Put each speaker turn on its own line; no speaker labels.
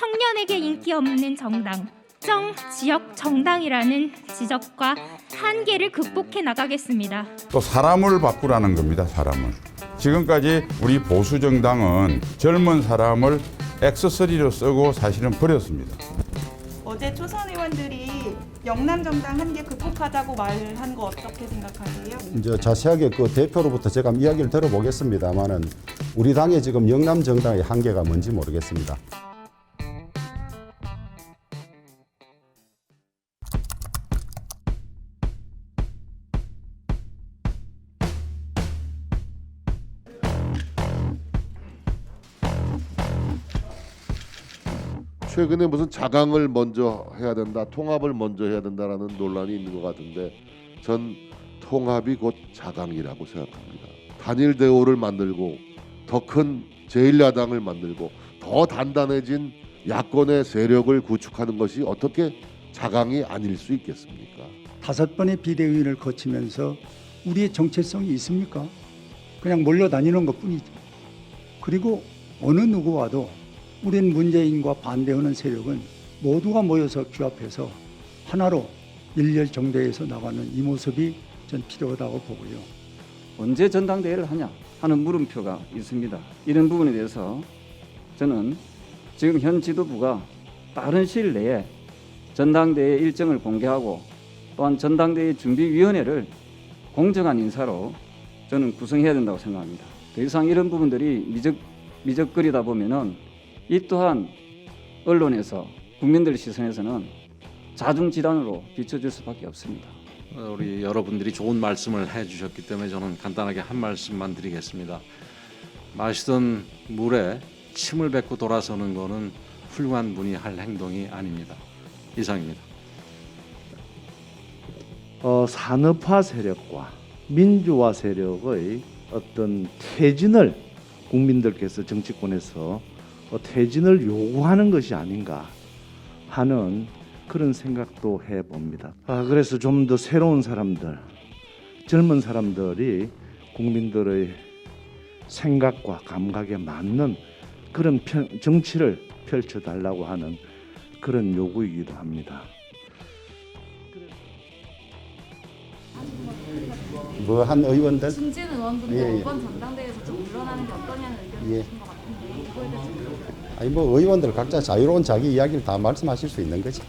청년에게 인기 없는 정당, 정 지역 정당이라는 지적과 한계를 극복해 나가겠습니다.
또 사람을 바꾸라는 겁니다. 사람을. 지금까지 우리 보수 정당은 젊은 사람을 액세서리로 쓰고 사실은 버렸습니다.
어제 초선 의원들이 영남 정당 한계 극복하자고 말한 거 어떻게 생각하세요?
이제 자세하게 그 대표로부터 제가 이야기를 들어보겠습니다만은 우리 당의 지금 영남 정당의 한계가 뭔지 모르겠습니다.
최근에 무슨 자강을 먼저 해야 된다, 통합을 먼저 해야 된다라는 논란이 있는 것 같은데 전 통합이 곧 자강이라고 생각합니다. 단일 대우를 만들고 더 큰 제1야당을 만들고 더 단단해진 야권의 세력을 구축하는 것이 어떻게 자강이 아닐 수 있겠습니까?
다섯 번의 비대위를 거치면서 우리의 정체성이 있습니까? 그냥 몰려다니는 것뿐이죠. 그리고 어느 누구와도 우린 문재인과 반대하는 세력은 모두가 모여서 규합해서 하나로 일렬 정대에서 나가는 이 모습이 전 필요하다고 보고요.
언제 전당대회를 하냐 하는 물음표가 있습니다. 이런 부분에 대해서 저는 지금 현 지도부가 빠른 시일 내에 전당대회 일정을 공개하고 또한 전당대회 준비위원회를 공정한 인사로 저는 구성해야 된다고 생각합니다. 더 이상 이런 부분들이 미적 미적거리다 보면은 이 또한 언론에서 국민들 시선에서는 자중지단으로 비춰질 수밖에 없습니다.
어, 우리 여러분들이 좋은 말씀을 해주셨기 때문에 저는 간단하게 한 말씀만 드리겠습니다. 마시던 물에 침을 뱉고 돌아서는 것은 훌륭한 분이 할 행동이 아닙니다. 이상입니다.
어, 산업화 세력과 민주화 세력의 어떤 퇴진을 국민들께서 정치권에서 어, 퇴진을 요구하는 것이 아닌가 하는 그런 생각도 해 봅니다. 아, 그래서 좀 더 새로운 사람들, 젊은 사람들이 국민들의 생각과 감각에 맞는 그런 편- 정치를 펼쳐달라고 하는 그런 요구이기도 합니다.
뭐 한 의원들
김진 의원분도
예, 예.
이번 전당대회에서 좀 물러나는 게 어떠냐는 의견이
예.
주신 것 같은데 이거에 대해서
아니 뭐 의원들 각자 자유로운 자기 이야기를 다 말씀하실 수 있는 거지.